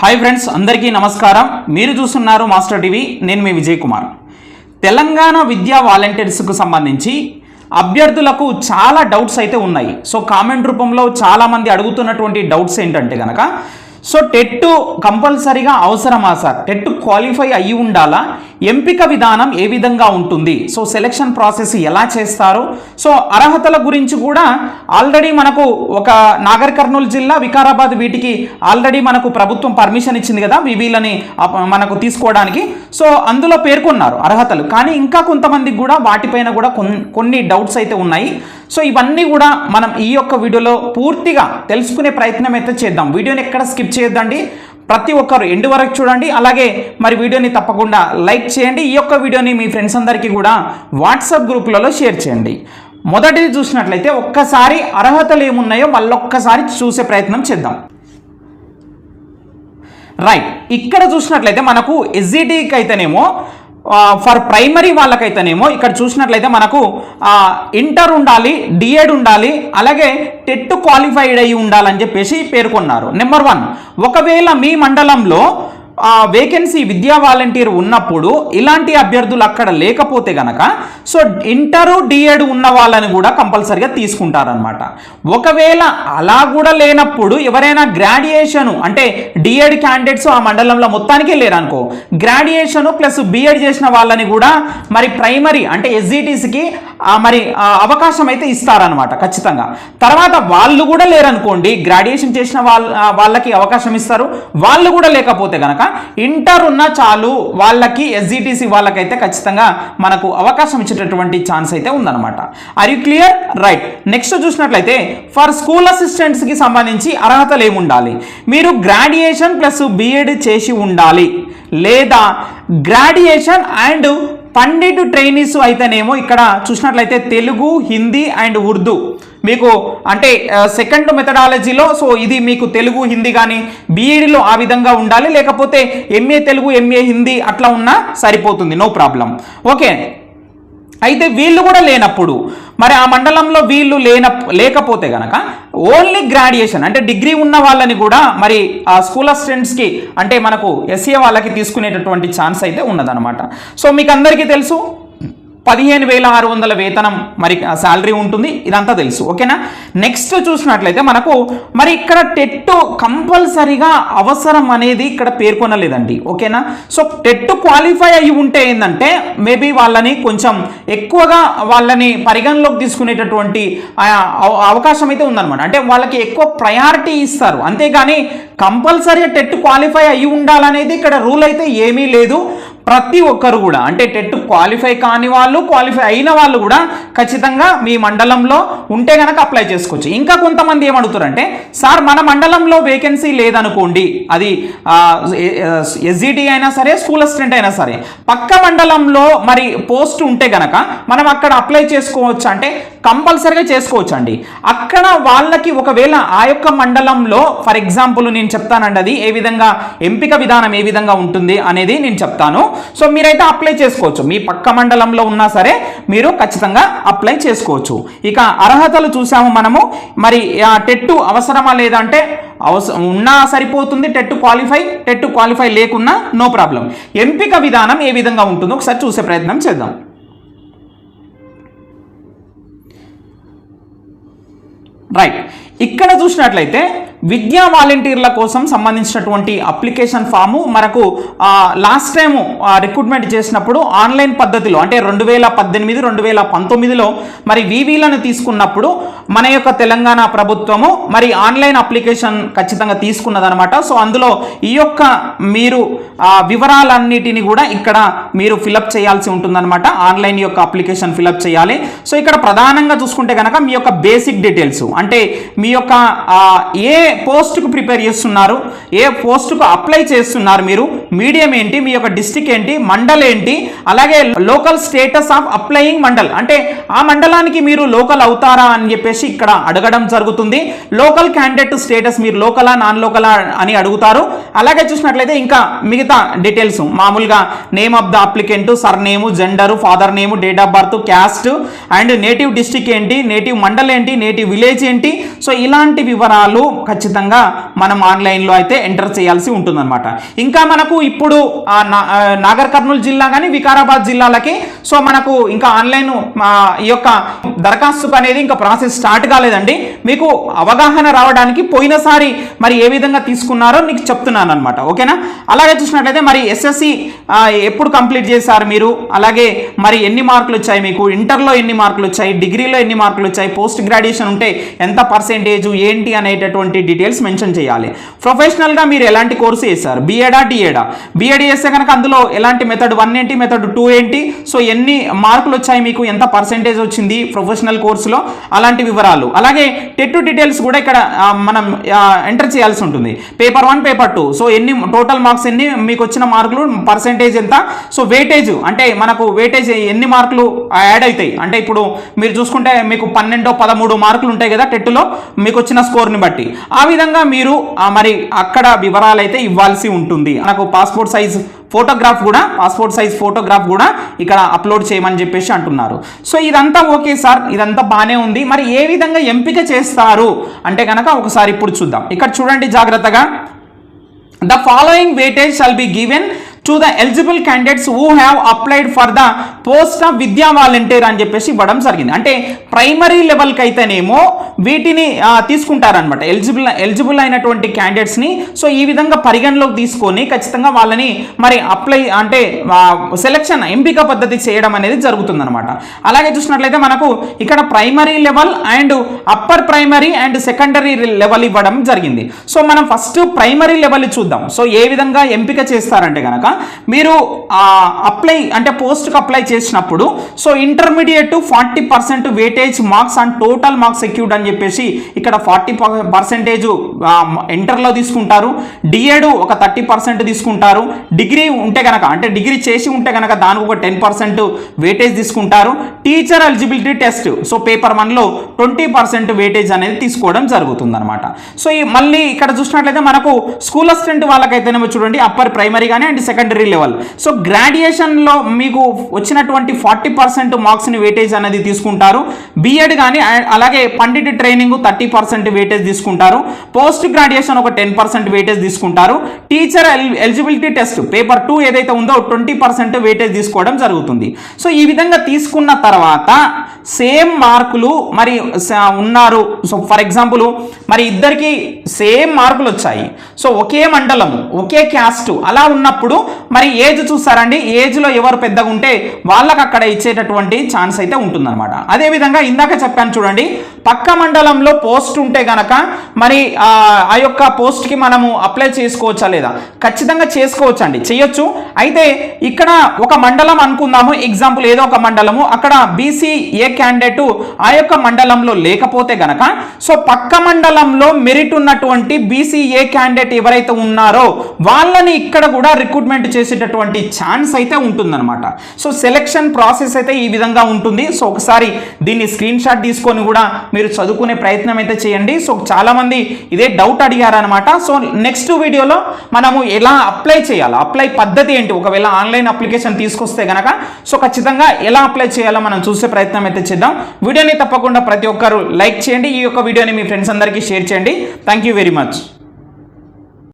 Hi friends అందరికీ నమస్కారం. మీరు చూస్తున్నారు మాస్టర్ టీవీ నేను మీ విజయ్ కుమార్. తెలంగాణ విద్యా వాలంటీర్స్కు సంబంధించి అభ్యర్థులకు చాలా డౌట్స్ అయితే ఉన్నాయి. సో కామెంట్ రూపంలో చాలామంది అడుగుతున్నటువంటి డౌట్స్ ఏంటంటే కనుక సో టెట్ కంపల్సరీగా అవసరమా సార్? టెట్ క్వాలిఫై అయ్యి ఉండాలా? ఎంపిక విధానం ఏ విధంగా ఉంటుంది? సో సెలెక్షన్ ప్రాసెస్ ఎలా చేస్తారు? సో అర్హతల గురించి కూడా ఆల్రెడీ మనకు ఒక నాగర్ కర్నూలు జిల్లా వికారాబాద్ వీటికి ఆల్రెడీ మనకు ప్రభుత్వం పర్మిషన్ ఇచ్చింది కదా వీళ్ళని మనకు తీసుకోవడానికి. సో అందులో పేర్కొన్నారు అర్హతలు. కానీ ఇంకా కొంతమందికి కూడా వాటిపైన కూడా కొన్ని డౌట్స్ అయితే ఉన్నాయి. సో ఇవన్నీ కూడా మనం ఈ యొక్క వీడియోలో పూర్తిగా తెలుసుకునే ప్రయత్నం అయితే చేద్దాం. వీడియోని ఎక్కడ స్కిప్ చేయొద్దండి. ప్రతి ఒక్కరు ఎండు వరకు చూడండి. అలాగే మరి వీడియోని తప్పకుండా లైక్ చేయండి. ఈ యొక్క వీడియోని మీ ఫ్రెండ్స్ అందరికీ కూడా వాట్సాప్ గ్రూపులలో షేర్ చేయండి. మొదటిది చూసినట్లయితే ఒక్కసారి అర్హతలు ఏమున్నాయో మళ్ళొక్కసారి చూసే ప్రయత్నం చేద్దాం. రైట్. ఇక్కడ చూసినట్లయితే మనకు ఎస్జిటికి అయితేనేమో ఫర్ ప్రైమరీ వాళ్ళకైతేనేమో ఇక్కడ చూసినట్లయితే మనకు ఇంటర్ ఉండాలి డిఎడ్ ఉండాలి అలాగే టెట్ క్వాలిఫైడ్ అయి ఉండాలని చెప్పేసి పేర్కొన్నారు. నెంబర్ వన్ ఒకవేళ మీ మండలంలో వేకెన్సీ విద్యా వాలంటీర్ ఉన్నప్పుడు ఇలాంటి అభ్యర్థులు అక్కడ లేకపోతే గనక సో ఇంటరు డిఎడ్ ఉన్న వాళ్ళని కూడా కంపల్సరిగా తీసుకుంటారనమాట ఒకవేళ అలా కూడా లేనప్పుడు ఎవరైనా గ్రాడ్యుయేషన్ అంటే డిఎడ్ క్యాండిడేట్స్ ఆ మండలంలో మొత్తానికి లేరనుకో గ్రాడ్యుయేషన్ ప్లస్ బిఎడ్ చేసిన వాళ్ళని కూడా మరి ప్రైమరీ అంటే ఎస్జిటిసికి మరి అవకాశం అయితే ఇస్తారనమాట ఖచ్చితంగా. తర్వాత వాళ్ళు కూడా లేరనుకోండి గ్రాడ్యుయేషన్ చేసిన వాళ్ళ వాళ్ళకి అవకాశం ఇస్తారు. వాళ్ళు కూడా లేకపోతే కనుక ఇంటర్ ఉన్న చాలు వాళ్ళకి ఎస్జిటిసి వాళ్ళకైతే ఖచ్చితంగా మనకు అవకాశం ఇచ్చేటటువంటి ఛాన్స్ అయితే ఉందన్నమాట. Are you clear right next చూసినట్లయితే ఫర్ స్కూల్ అసిస్టెంట్స్కి సంబంధించి అర్హతలు ఏముండాలి? మీరు గ్రాడ్యుయేషన్ ప్లస్ బిఎడ్ చేసి ఉండాలి. లేదా గ్రాడ్యుయేషన్ అండ్ పండిట్ ట్రైనీస్ అయితేనేమో ఇక్కడ చూసినట్లయితే తెలుగు హిందీ అండ్ ఉర్దూ. మీకు అంటే సెకండ్ మెథడాలజీలో సో ఇది మీకు తెలుగు హిందీ కానీ బీఈడిలో ఆ విధంగా ఉండాలి లేకపోతే ఎంఏ తెలుగు ఎంఏ హిందీ అట్లా ఉన్నా సరిపోతుంది నో ప్రాబ్లం ఓకే అయితే వీళ్ళు కూడా లేనప్పుడు మరి ఆ మండలంలో వీళ్ళు లేన లేకపోతే గనక ఓన్లీ గ్రాడ్యుయేషన్ అంటే డిగ్రీ ఉన్న వాళ్ళని కూడా మరి ఆ స్కూల్ అసిస్టెంట్స్కి అంటే మనకు ఎస్ఏ వాళ్ళకి తీసుకునేటటువంటి ఛాన్స్ అయితే ఉన్నదనమాట సో మీకు అందరికీ తెలుసు పదిహేను వేల ఆరు వందల వేతనం మరి శాలరీ ఉంటుంది ఇదంతా తెలుసు. ఓకేనా? నెక్స్ట్ చూసినట్లయితే మనకు మరి ఇక్కడ టెట్ కంపల్సరీగా అవసరం అనేది ఇక్కడ పేర్కొనలేదండి. ఓకేనా? సో టెట్ క్వాలిఫై అయి ఉంటే ఏంటంటే మేబీ వాళ్ళని కొంచెం ఎక్కువగా వాళ్ళని పరిగణలోకి తీసుకునేటటువంటి అవకాశం అయితే ఉందన్నమాట. అంటే వాళ్ళకి ఎక్కువ ప్రయారిటీ ఇస్తారు. అంతేగాని కంపల్సరీగా టెట్ క్వాలిఫై అయి ఉండాలనేది ఇక్కడ రూల్ అయితే ఏమీ లేదు. ప్రతి ఒక్కరు కూడా అంటే టెట్ క్వాలిఫై కాని వాళ్ళు క్వాలిఫై అయిన వాళ్ళు కూడా ఖచ్చితంగా మీ మండలంలో ఉంటే కనుక అప్లై చేసుకోవచ్చు. ఇంకా కొంతమంది ఏమడుగుతారంటే సార్ మన మండలంలో వేకెన్సీ లేదనుకోండి అది ఎస్జిటి అయినా సరే స్కూల్ అసిస్టెంట్ అయినా సరే పక్క మండలంలో మరి పోస్ట్ ఉంటే గనక మనం అక్కడ అప్లై చేసుకోవచ్చు? అంటే కంపల్సరీగా చేసుకోవచ్చు అండి అక్కడ వాళ్ళకి ఒకవేళ ఆ యొక్క మండలంలో ఫర్ ఎగ్జాంపుల్ నేను చెప్తానండి అది ఏ విధంగా ఎంపిక విధానం ఏ విధంగా ఉంటుంది అనేది నేను చెప్తాను. సో మీరైతే అప్లై చేసుకోవచ్చు. మీ పక్క మండలంలో ఉన్నా సరే మీరు ఖచ్చితంగా అప్లై చేసుకోవచ్చు. ఇక అర్హతలు చూసాము మనము. మరి టెట్టు అవసరమా లేదంటే అవసరం ఉన్నా సరిపోతుంది. టెట్ క్వాలిఫై టెట్ క్వాలిఫై లేకున్నా నో ప్రాబ్లం ఎంపిక విధానం ఏ విధంగా ఉంటుందో ఒకసారి చూసే ప్రయత్నం చేద్దాం. రైట్ ఇక్కడ చూసినట్లయితే విద్యా వాలంటీర్ల కోసం సంబంధించినటువంటి అప్లికేషన్ ఫాము మనకు లాస్ట్ టైము రిక్రూట్మెంట్ చేసినప్పుడు ఆన్లైన్ పద్ధతిలో అంటే రెండు వేల పద్దెనిమిది రెండు వేల పంతొమ్మిదిలో మరి వివీలను తీసుకున్నప్పుడు మన యొక్క తెలంగాణ ప్రభుత్వము మరి ఆన్లైన్ అప్లికేషన్ ఖచ్చితంగా తీసుకున్నదనమాట సో అందులో ఈ యొక్క మీరు వివరాలన్నిటిని కూడా ఇక్కడ మీరు ఫిలప్ చేయాల్సి ఉంటుందన్నమాట. ఆన్లైన్ యొక్క అప్లికేషన్ ఫిలప్ చేయాలి. సో ఇక్కడ ప్రధానంగా చూసుకుంటే కనుక మీ యొక్క బేసిక్ డీటెయిల్స్ అంటే మీ యొక్క ఏ పోస్ట్కు ప్రిపేర్ చేస్తున్నారు? ఏ పోస్ట్కు అప్లై చేస్తున్నారు మీరు? మీడియం ఏంటి? మీ యొక్క డిస్టిక్ ఏంటి? మండల్ ఏంటి? అలాగే local status of applying mandal. అంటే ఆ మండలానికి మీరు లోకల్ అవుతారా అని చెప్పేసి ఇక్కడ అడగడం జరుగుతుంది. లోకల్ క్యాండిడేట్ స్టేటస్ మీరు లోకలా నాన్ లోకలా అని అడుగుతారు. అలాగే చూసినట్లయితే ఇంకా మిగతా డీటెయిల్స్ మామూలుగా name of the applicant surname gender father name date of birth caste and native district ఏంటి? నేటివ్ మండల్ ఏంటి? నేటివ్ విలేజ్ ఏంటి? సో ఇలాంటి వివరాలు ఖచ్చితంగా మనం ఆన్లైన్లో అయితే ఎంటర్ చేయాల్సి ఉంటుందన్నమాట. ఇంకా మనకు ఇప్పుడు ఆ నా- నాగర్ కర్నూలు జిల్లా కానీ వికారాబాద్ జిల్లాలకి సో మనకు ఇంకా ఆన్లైన్ ఈ యొక్క దరఖాస్తుకు అనేది ఇంకా ప్రాసెస్ స్టార్ట్ కాలేదండి. మీకు అవగాహన రావడానికి పోయినసారి మరి ఏ విధంగా తీసుకున్నారో నీకు చెప్తున్నాను అనమాట ఓకేనా? అలాగే చూసినట్లయితే మరి ఎస్ఎస్సి ఎప్పుడు కంప్లీట్ చేశారు మీరు? అలాగే మరి ఎన్ని మార్కులు వచ్చాయి మీకు? ఇంటర్లో ఎన్ని మార్కులు వచ్చాయి? డిగ్రీలో ఎన్ని మార్కులు వచ్చాయి? పోస్ట్ గ్రాడ్యుయేషన్ ఉంటే ఎంత పర్సెంట్ పర్సెంటేజ్ ఏంటి అనేటటువంటి డీటెయిల్స్ మెన్షన్ చేయాలి. ప్రొఫెషనల్గా మీరు ఎలాంటి కోర్సు చేశారు? బీఎడా డిఎడా బీఎడ్ చేస్తే కనుక అందులో ఎలాంటి మెథడ్ వన్ ఏంటి మెథడ్ టూ ఏంటి? సో ఎన్ని మార్కులు వచ్చాయి మీకు? ఎంత పర్సెంటేజ్ వచ్చింది ప్రొఫెషనల్ కోర్సులో? అలాంటి వివరాలు. అలాగే టెట్ డీటెయిల్స్ కూడా ఇక్కడ మనం ఎంటర్ చేయాల్సి ఉంటుంది. Paper one paper two so ఎన్ని టోటల్ మార్క్స్ ఎన్ని మీకు వచ్చిన మార్కులు పర్సెంటేజ్ ఎంత? సో వెయిటేజ్ అంటే మనకు వెయిటేజ్ ఎన్ని మార్కులు యాడ్ అవుతాయి? అంటే ఇప్పుడు మీరు చూసుకుంటే మీకు పన్నెండో పదమూడు మార్కులు ఉంటాయి కదా టెట్లో మీకు వచ్చిన స్కోర్ని బట్టి. ఆ విధంగా మీరు మరి అక్కడ వివరాలు అయితే ఇవ్వాల్సి ఉంటుంది. నాకు పాస్పోర్ట్ సైజ్ ఫోటోగ్రాఫ్ కూడా పాస్పోర్ట్ సైజ్ ఫోటోగ్రాఫ్ కూడా ఇక్కడ అప్లోడ్ చేయమని చెప్పేసి అంటున్నారు. సో ఇదంతా ఓకే సార్ ఇదంతా బాగానే ఉంది. మరి ఏ విధంగా ఎంపిక చేస్తారు? అంటే కనుక ఒకసారి ఇప్పుడు చూద్దాం. ఇక్కడ చూడండి జాగ్రత్తగా. The following weightage shall be given to the eligible candidates who have applied for the post of Vidya volunteer అని చెప్పేసి ఇవ్వడం జరిగింది. అంటే ప్రైమరీ లెవెల్కి అయితేనేమో వీటిని తీసుకుంటారనమాట ఎలిజిబుల్ ఎలిజిబుల్ అయినటువంటి క్యాండిడేట్స్ని సో ఈ విధంగా పరిగణలోకి తీసుకొని ఖచ్చితంగా వాళ్ళని మరి అప్లై అంటే సెలక్షన్ ఎంపిక పద్ధతి చేయడం అనేది జరుగుతుందనమాట అలాగే చూసినట్లయితే మనకు ఇక్కడ primary level and upper primary and secondary level ఇవ్వడం జరిగింది. సో మనం ఫస్ట్ ప్రైమరీ లెవెల్ చూద్దాం. సో ఏ విధంగా ఎంపిక చేస్తారంటే కనుక మీరు అప్లై అంటే పోస్ట్కి అప్లై చేసినప్పుడు so intermediate forty percent weightage marks and total marks secured అని చెప్పేసి ఇక్కడ ఫార్టీ పర్సెంటేజ్ ఇంటర్లో తీసుకుంటారు. డిఎడ్ ఒక థర్టీ పర్సెంట్ తీసుకుంటారు. డిగ్రీ ఉంటే కనుక అంటే డిగ్రీ చేసి ఉంటే కనుక దానికి ఒక టెన్ పర్సెంట్ వేటేజ్ తీసుకుంటారు. Teacher eligibility test so paper వన్లో ట్వంటీ పర్సెంట్ వేటేజ్ అనేది తీసుకోవడం జరుగుతుంది అనమాట సో ఈ మళ్ళీ ఇక్కడ చూసినట్లయితే మనకు స్కూల్ అసిస్టెంట్ వాళ్ళకైతేనేమో చూడండి అప్పర్ ప్రైమరీ కానీ అండ్ సెకండరీ లెవెల్ సో గ్రాడ్యుయేషన్లో మీకు వచ్చినటువంటి ఫార్టీ పర్సెంట్ మార్క్స్ని వెయిటేజ్ అనేది తీసుకుంటారు. బీఎడ్ కానీ అలాగే pandit training thirty percent weightage తీసుకుంటారు. పోస్ట్ గ్రాడ్యుయేషన్ ఒక టెన్ పర్సెంట్ వెయిటేజ్ తీసుకుంటారు. Teacher eligibility test paper two ఏదైతే ఉందో ట్వంటీ పర్సెంట్ వెయిటేజ్ తీసుకోవడం జరుగుతుంది. సో ఈ విధంగా తీసుకున్న తర్వాత సేమ్ మార్కులు మరి స- ఉన్నారు. సో ఫర్ ఎగ్జాంపుల్ మరి ఇద్దరికి సేమ్ మార్కులు వచ్చాయి. సో ఒకే మండలము ఒకే క్యాస్ట్ అలా ఉన్నప్పుడు మరి ఏజ్ చూస్తారండి. ఏజ్లో ఎవరు పెద్దగా ఉంటే వాళ్ళకి అక్కడ ఇచ్చేటటువంటి ఛాన్స్ అయితే ఉంటుందన్నమాట. అదేవిధంగా ఇందాక చెప్పాను చూడండి పక్క మండలంలో పోస్ట్ ఉంటే గనక మరి ఆ యొక్క పోస్ట్కి మనము అప్లై చేసుకోవచ్చా లేదా? ఖచ్చితంగా చేసుకోవచ్చు అండి చేయొచ్చు. అయితే ఇక్కడ ఒక మండలం అనుకుందాము. ఎగ్జాంపుల్ ఏదో ఒక మండలము. అక్కడ బీసీ ఏ క్యాండిడేట్ ఆ యొక్క మండలంలో లేకపోతే గనక సో పక్క మండలంలో మెరిట్ ఉన్నటువంటి బీసీ ఏ క్యాండిడేట్ ఎవరైతే ఉన్నారో వాళ్ళని ఇక్కడ కూడా రిక్రూట్మెంట్ చేసేటటువంటి ఛాన్స్ అయితే ఉంటుందన్నమాట. సో సెలెక్షన్ ప్రాసెస్ అయితే ఈ విధంగా ఉంటుంది. సో ఒకసారి దీన్ని స్క్రీన్ షాట్ తీసుకొని కూడా మీరు చదువుకునే ప్రయత్నం అయితే చేయండి. సో చాలామంది ఇదే డౌట్ అడిగారనమాట సో నెక్స్ట్ వీడియోలో మనము ఎలా అప్లై చేయాలి? అప్లై పద్ధతి ఏంటి? ఒకవేళ ఆన్లైన్ అప్లికేషన్ తీసుకొస్తే కనుక సో ఖచ్చితంగా ఎలా అప్లై చేయాలో మనం చూసే ప్రయత్నం అయితే చేద్దాం. వీడియోని తప్పకుండా ప్రతి ఒక్కరు లైక్ చేయండి. ఈ యొక్క వీడియోని మీ ఫ్రెండ్స్ అందరికీ షేర్ చేయండి. Thank you very much